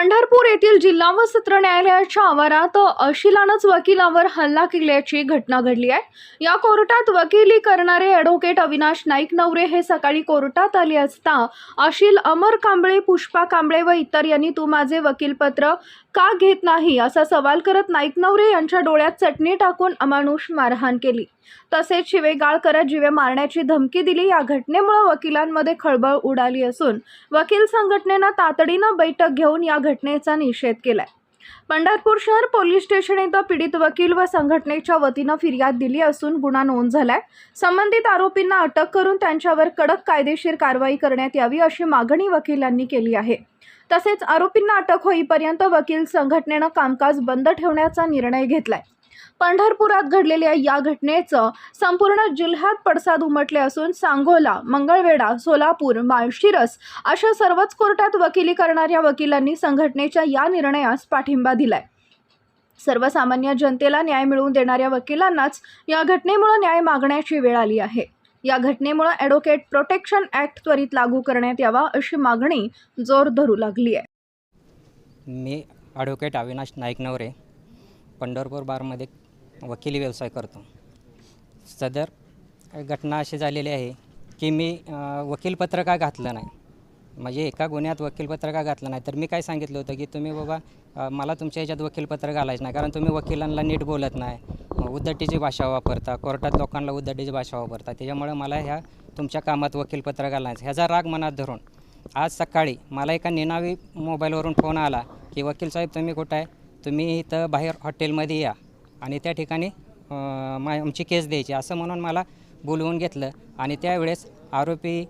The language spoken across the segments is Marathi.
पंढरपूर येथील जिल्हा व सत्र न्यायालयाच्या आवारात अशिलानच वकिलावर हल्ला केल्याची घटना घडली आहे. या कोर्टात वकिली करणारे ॲडव्होकेट अविनाश नाईक नवरे हे सकाळी कोर्टात आले असता अशिल अमर कांबळे पुष्पा कांबळे व इतर यांनी तू माझे वकीलपत्र का घेत नाही असा सवाल करत नाईक नवरे यांच्या डोळ्यात चटणी टाकून अमानुष मारहाण केली. तसेच शिवेगाळ करत जिवे मारण्याची धमकी दिली. या घटनेमुळे वकिलांमध्ये खळबळ उडाली असून वकील संघटनेनं तातडीनं बैठक घेऊन या घटनेचा निषेध केलाय. पंढरपूर शहर पोलीस स्टेशन इथं पीडित वकील व संघटनेच्या वतीनं फिर्याद दिली असून गुन्हा नोंद झालाय. संबंधित आरोपींना अटक करून त्यांच्यावर कडक कायदेशीर कारवाई करण्यात यावी अशी मागणी वकिलांनी केली आहे. तसेच आरोपींना अटक होईपर्यंत वकील संघटनेनं कामकाज बंद ठेवण्याचा निर्णय घेतलाय. पंढरपुरात घडलेल्या या घटनेचं संपूर्ण जिल्ह्यात पडसाद उमटले असून सांगोला मंगळवेढा सोलापूर माळशिरस अशा सर्वच कोर्टात वकिली करणाऱ्या वकिलांनी संघटनेच्या या निर्णयास पाठिंबा दिलाय. सर्वसामान्य जनतेला न्याय मिळवून देणाऱ्या वकिलांनाच या घटनेमुळे न्याय मागण्याची वेळ आली आहे. या घटनेमुळे ॲडव्होकेट प्रोटेक्शन ॲक्ट त्वरित लागू करण्यात यावा अशी मागणी जोर धरू लागली आहे मी ॲडव्होकेट अविनाश नाईक नवरे. पंढरपूर बारमध्ये वकिली व्यवसाय करतो. सदर घटना अशी झालेली आहे की मी वकीलपत्र का घातलं नाही? म्हणजे एका गुन्ह्यात वकीलपत्र का घातलं नाही? तर मी काय सांगितलं होतं की तुम्ही बाबा मला तुमच्या ह्याच्यात वकीलपत्र घालायचं नाही कारण तुम्ही वकिलांना नीट बोलत नाही. उद्धटीची भाषा वापरता कोर्टात लोकांना उद्धटीची भाषा वापरता. त्याच्यामुळे मला ह्या तुमच्या कामात वकीलपत्र घालायचं. ह्याचा राग मनात धरून आज सकाळी मला एका निनावी मोबाईलवरून फोन आला की वकील साहेब तुम्ही कुठं आहे? तुम्ही इथं बाहेर हॉटेलमध्ये या आणि त्या ठिकाणी मा आमची केस द्यायची असं म्हणून मला बोलवून घेतलं. आणि त्यावेळेस आरोपी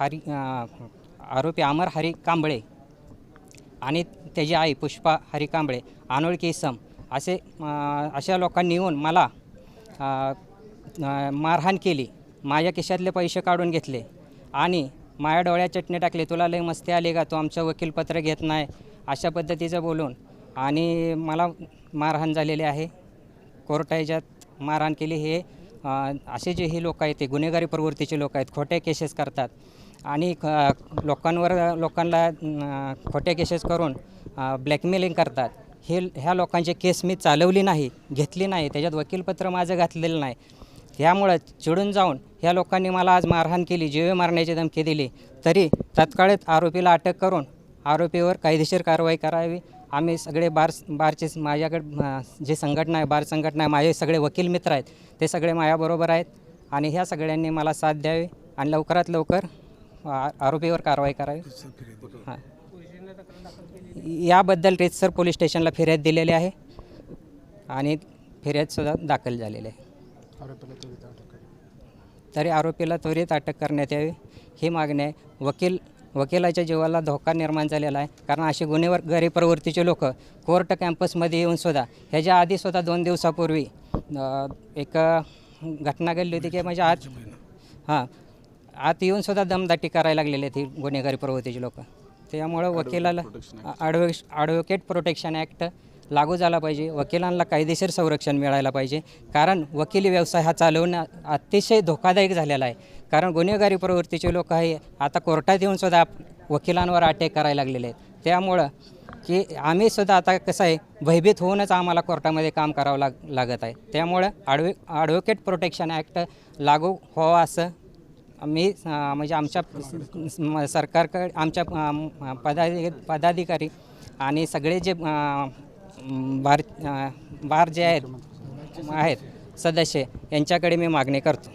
हरी आरोपी अमर हरी कांबळे आणि त्याची आई पुष्पा हरी कांबळे अनोळखी इसम असे अशा लोकांनी येऊन मला मारहाण केली. माझ्या खिशातले पैसे काढून घेतले आणि माझ्या डोळ्यात चटणी टाकली. तुला लई मस्ती आली का? तू आमचं वकीलपत्र घेत नाही. अशा पद्धतीचं बोलून आणि मला मारहाण झालेली आहे. कोर्ट मारहाण केली. हे असे जे हे लोक आहेत ते गुन्हेगारी प्रवृत्तीचे लोक आहेत खोट्या केसेस करतात. आणि लोकांवर लोकांना खोटे खोट्या केसेस करून ब्लॅकमेलिंग करतात. हे ह्या लोकांचे केस मी चालवली नाही घेतली नाही त्याच्यात वकीलपत्र माझं घातलेलं नाही. त्यामुळं चिडून जाऊन ह्या लोकांनी मला आज मारहाण केली जीवे मारण्याची धमकी दिली. तरी तत्काळीत आरोपीला अटक करून आरोपीवर कायदेशीर कारवाई करावी आम्ही सगळे बार बारचे माझ्याकडे जे संघटना आहे बार संघटना आहे माझे सगळे वकील मित्र आहेत ते सगळे माझ्याबरोबर आहेत आणि ह्या सगळ्यांनी मला साथ द्यावी आणि लवकरात लवकर आरोपीवर कारवाई करावी. हां. याबद्दल रेतसर पोलीस स्टेशनला फिर्याद दिलेली आहे आणि फिर्यादसुद्धा दाखल झालेली आहे. तरी आरोपीला त्वरित अटक करण्यात यावी. ही मागणी आहे. वकील वकिलाच्या जीवाला धोका निर्माण झालेला आहे. कारण असे गुन्हेगारी प्रवृत्तीचे लोक कोर्ट कॅम्पसमध्ये येऊन सुद्धा ह्याच्या आधी सुद्धा दोन दिवसापूर्वी एक घटना घडली होती की म्हणजे आज हां आत येऊन सुद्धा दमदाटी करायला लागलेली ही गुन्हेगारी प्रवृत्तीची लोक. त्यामुळं वकिलाला ॲडव्हो ॲडव्होकेट प्रोटेक्शन ॲक्ट लागू झाला पाहिजे. वकिलांना कायदेशीर संरक्षण मिळायला पाहिजे. कारण वकिली व्यवसाय हा चालवणं अतिशय धोकादायक झालेला आहे. कारण गुन्हेगारी प्रवृत्तीचे लोक आहे आता कोर्टात येऊन सुद्धा वकिलांवर अटॅक करायला लागलेले आहेत. त्यामुळं की आम्ही सुद्धा आता कसं आहे भयभीत होऊनच आम्हाला कोर्टामध्ये काम करावं लाग लागत आहे. त्यामुळं ॲडव्हे ॲडव्होकेट प्रोटेक्शन ॲक्ट लागू व्हावं असं मी म्हणजे आमच्या सरकारकडे आमच्या पदाधि पदाधिकारी आणि सगळे जे बार बार जे आहेत आहेत सदस्य यांच्याकडे मी मागणी करतो.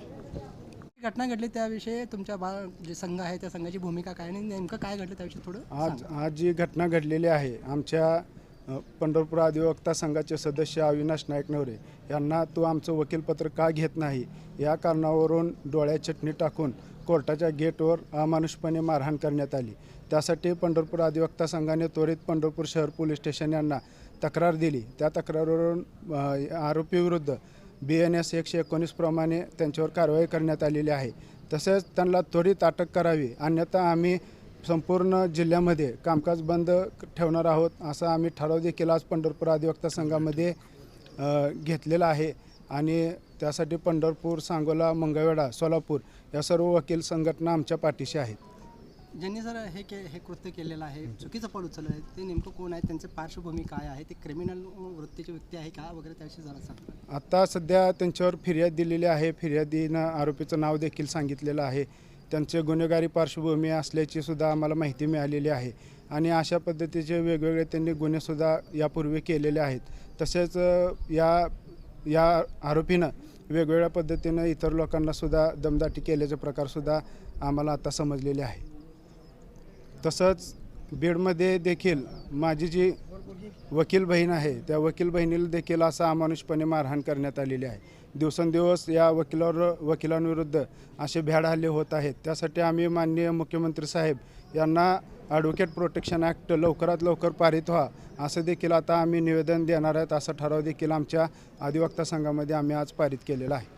घटना घडली त्याविषयी तुमच्या बा जे संघ आहे त्या संघाची भूमिका काय आणि नेमकं काय घडलं त्याविषयी थोडं आज आज जी घटना घडलेली आहे आमच्या अ, पंढरपूर अधिवक्ता संघाचे सदस्य अविनाश नाईक नवरे यांना तू आमचं वकीलपत्र का घेत नाही या कारणावरून डोळ्यात चटणी टाकून कोर्टाच्या गेटवर अमानुषपणे मारहाण करण्यात आली. त्यासाठी पंढरपूर अधिवक्ता संघाने त्वरित पंढरपूर शहर पोलीस स्टेशन यांना तक्रार दिली. त्या तक्रारीवरून अ, आरोपीविरुद्ध बी एन एस एकशे एकोणीसप्रमाणे त्यांच्यावर कारवाई करण्यात आलेली आहे. तसेच त्यांना त्वरित अटक करावी. अन्यथा आम्ही संपूर्ण जिल्ह्यामध्ये कामकाज बंद ठेवणार आहोत असा आम्ही ठराव देखील आज पंढरपूर अधिवक्ता संघामध्ये घेतलेला आहे. आणि त्यासाठी पंढरपूर सांगोला मंगळवेढा सोलापूर या सर्व वकील संघटना आमच्या पाठीशी आहेत. ज्यांनी सर हे के हे कृत्य केलेलं आहे चुकीचं पाऊल उचललं आहे ते नेमकं कोण आहे त्यांचे पार्श्वभूमी काय आहे ते क्रिमिनल वृत्तीची व्यक्ती आहे का वगैरे त्याविषयी जरा सांग. आता सध्या त्यांच्यावर फिर्याद दिलेली आहे फिर्यादीनं आरोपीचं नाव देखील सांगितलेलं आहे. त्यांचे गुन्हेगारी पार्श्वभूमी असल्याची सुद्धा आम्हाला माहिती मिळालेली आहे. आणि अशा पद्धतीचे वेगवेगळे त्यांनी गुन्हेसुद्धा यापूर्वी केलेले आहेत. तसेच या या आरोपीनं वेगवेगळ्या पद्धतीनं इतर लोकांनासुद्धा दमदाटी केल्याचे प्रकारसुद्धा आम्हाला आता समजलेले आहे. तसंच बीडमध्ये देखील माझी जी वकील बहीण आहे त्या वकील बहिणीला देखील असं अमानुषपणे मारहाण करण्यात आलेली आहे. दिवसेंदिवस या वकिलावर वकिलांविरुद्ध असे भ्याड हल्ले होत आहेत. त्यासाठी आम्ही माननीय मुख्यमंत्री साहेब यांना ॲडव्होकेट प्रोटेक्शन ॲक्ट लवकरात लवकर पारित व्हा असं देखील आता आम्ही निवेदन देणार आहेत असा ठराव देखील आमच्या अधिवक्ता संघामध्ये आम्ही आज पारित केलेला आहे.